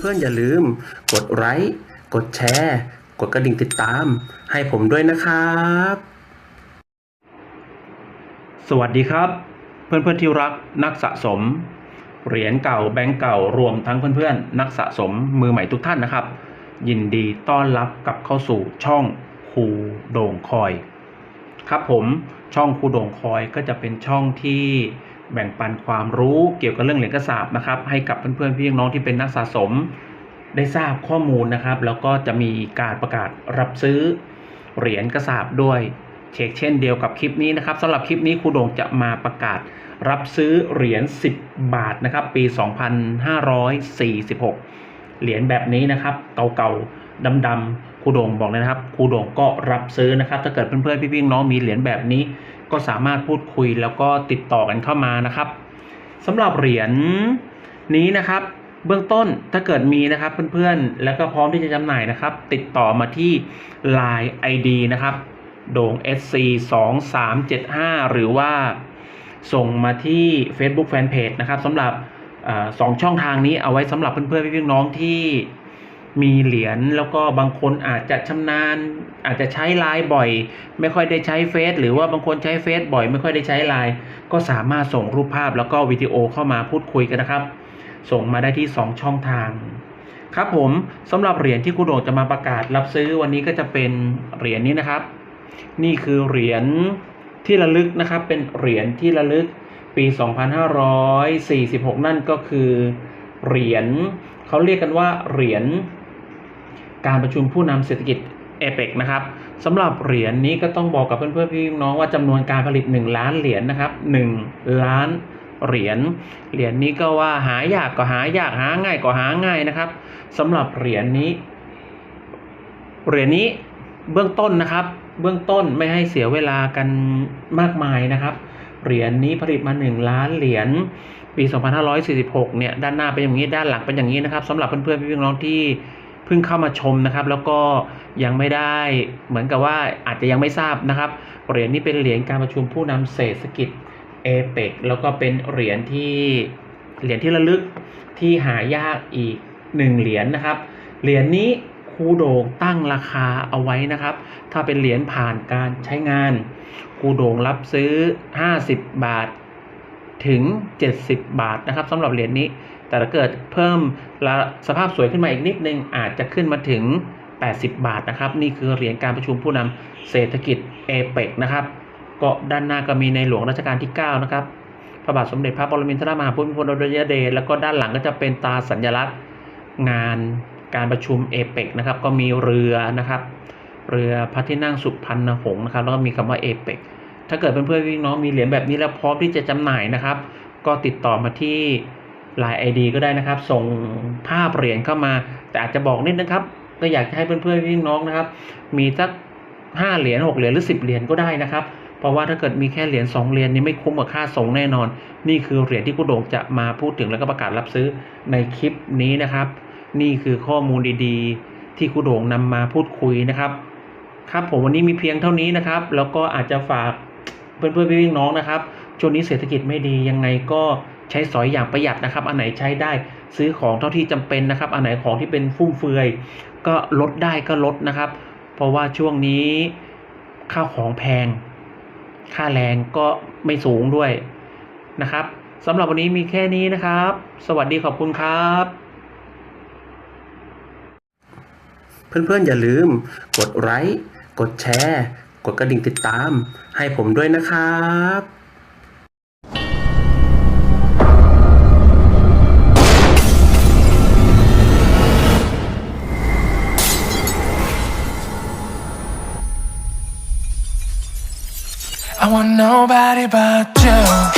เพื่อนๆอย่าลืม กดไลค์กดแชร์ กดกระดิ่งติดตาม ให้ผมด้วยนะครับ สวัสดีครับ เพื่อนๆที่รักนักสะสม เหรียญเก่าแบงก์เก่ารวมทั้งเพื่อนๆ นักสะสมมือใหม่ทุกท่านนะครับ ยินดีต้อนรับกลับเข้าสู่ช่องคูโด่งคอย ครับผมช่องคูโด่งคอยก็จะเป็นช่องที่ แบ่งปันความรู้เกี่ยวกับเรื่องเหรียญกระสาบนะครับ ให้กับเพื่อนๆพี่น้องที่เป็นนักสะสมได้ทราบข้อมูลนะครับ แล้วก็จะมีการประกาศรับซื้อเหรียญกระสาบด้วยเช็คเช่นเดียวกับคลิปนี้นะครับสำหรับคลิปนี้ครูโด่งจะมาประกาศรับซื้อเหรียญ10 บาทนะครับ ปี 2546 เหรียญแบบนี้นะครับ เก่าๆดำๆ รูโด่งบอกเลยนะครับครูโด่งก็รับซื้อนะครับ ถ้าเกิดเพื่อนๆพี่ๆน้องมีเหรียญแบบนี้ ก็สามารถพูดคุยแล้วก็ติดต่อกันเข้ามานะครับสำหรับเหรียญนี้นะครับ เบื้องต้นถ้าเกิดมีนะครับเพื่อนๆ แล้วก็พร้อมที่จะจำหน่ายนะครับ ติดต่อมาที่ Line ID นะครับโด่ง SC 2 3 7 5 หรือว่าส่งมาที่ Facebook Fanpage นะครับสำหรับอสองช่องทางนี้เอาไว้สำหรับเพื่อนๆพี่ๆน้องที่ มีเหรียญแล้วก็บางคนอาจจะชำนาญ อาจจะใช้ไลน์บ่อย ไม่ค่อยได้ใช้เฟซหรือว่าบางคนใช้เฟซบ่อย ไม่ค่อยได้ใช้ไลน์ก็สามารถส่งรูปภาพแล้วก็วิดีโอเข้ามาพูดคุยกันนะครับ ส่งมาได้ที่ 2 ช่องทาง ครับผมสำหรับเหรียญที่ครูโดงจะมาประกาศรับซื้อวันนี้ก็จะเป็นเหรียญนี้นะครับ นี่คือเหรียญที่ระลึกนะครับ เป็นเหรียญที่ระลึกปี 2546 นั่นก็คือเหรียญเขาเรียกกันว่าเหรียญ การประชุมผู้นำเศรษฐกิจเอเปกนะครับสำหรับเหรียญนี้ก็ต้องบอกกับเพื่อนๆพี่น้องว่าจำนวนการผลิต 1 ล้านเหรียญนะครับ1ล้านเหรียญเหรียญนี้ก็ว่าหายากก็หายากหาง่ายก็หาง่ายนะครับสำหรับเหรียญนี้เหรียญนี้เบื้องต้นนะครับ เบื้องต้นไม่ให้เสียเวลากันมากมายนะครับ เหรียญนี้ผลิตมา 1 ล้านเหรียญปี 2546 เนี่ยด้านหน้าเป็นอย่างนี้ด้านหลังเป็นอย่างนี้นะครับสำหรับเพื่อนๆพี่น้องที่ เพิ่งเข้ามาชมนะครับ แล้วก็ยังไม่ได้เหมือนกับว่าอาจจะยังไม่ทราบนะครับเหรียญนี้เป็นเหรียญการประชุมผู้นำเศรษฐกิจเอเปกแล้วก็เป็นเหรียญที่เหรียญที่ระลึกที่หายากอีกหนึ่งเหรียญนะครับ เหรียญนี้ครูโด่งตั้งราคาเอาไว้นะครับ ถ้าเป็นเหรียญผ่านการใช้งานครูโด่งรับซื้อ 50 บาทถึง 70 บาทนะครับสำหรับเหรียญนี้ แต่ถ้าเกิดเพิ่ม และสภาพสวยขึ้นมาอีกนิดนึงอาจจะขึ้นมาถึง 80 บาทนะครับ นี่คือเหรียญการประชุมผู้นำเศรษฐกิจเอเปกนะครับก็ด้านหน้าก็มีในหลวงรัชกาลที่ 9 นะครับพระบาทสมเด็จพระปรมินทรมหาภูมิพลอดุลยเดชแล้วก็ด้านหลังก็จะเป็นตาสัญลักษณ์งานการประชุมเอเปกนะครับก็มีเรือนะครับ เรือพระที่นั่งสุพรรณหงส์นะครับแล้วก็มีคำว่าเอเปกถ้าเกิดเพื่อนๆพี่น้องมีเหรียญแบบนี้แล้วพร้อมที่จะจำหน่ายนะครับ ก็ติดต่อมาที่ Line ID ก็ได้นะครับ ส่งภาพเหรียญเข้ามา แต่อาจจะบอกนิดนะครับ ก็อยากจะให้เพื่อนๆพี่น้องนะครับ มีสักห้าเหรียญหกเหรียญหรือสิบเหรียญก็ได้นะครับ เพราะว่าถ้าเกิดมีแค่เหรียญสองเหรียญนี้ไม่คุ้มกับค่าส่งแน่นอน นี่คือเหรียญที่กุโด่งจะมาพูดถึงแล้วก็ประกาศรับซื้อในคลิปนี้นะครับ นี่คือข้อมูลดีๆ ที่ครูโด่งนำมาพูดคุยนะครับ ครับผมวันนี้มีเพียงเท่านี้นะครับ แล้วก็อาจจะฝากเพื่อนๆพี่น้องนะครับช่วงนี้เศรษฐกิจไม่ดียังไงก็ ใช้สอยอย่างประหยัดนะครับ อันไหนใช้ได้ซื้อของเท่าที่จำเป็นนะครับ อันไหนของที่เป็นฟุ่มเฟือย ก็ลดได้ก็ลดนะครับ เพราะว่าช่วงนี้ข้าวของแพง ค่าแรงก็ไม่สูงด้วยนะครับสำหรับวันนี้มีแค่นี้นะครับ สวัสดีขอบคุณครับ เพื่อนๆอย่าลืม กดไลค์กดแชร์ กดกระดิ่งติดตาม ให้ผมด้วยนะครับ I want nobody but you.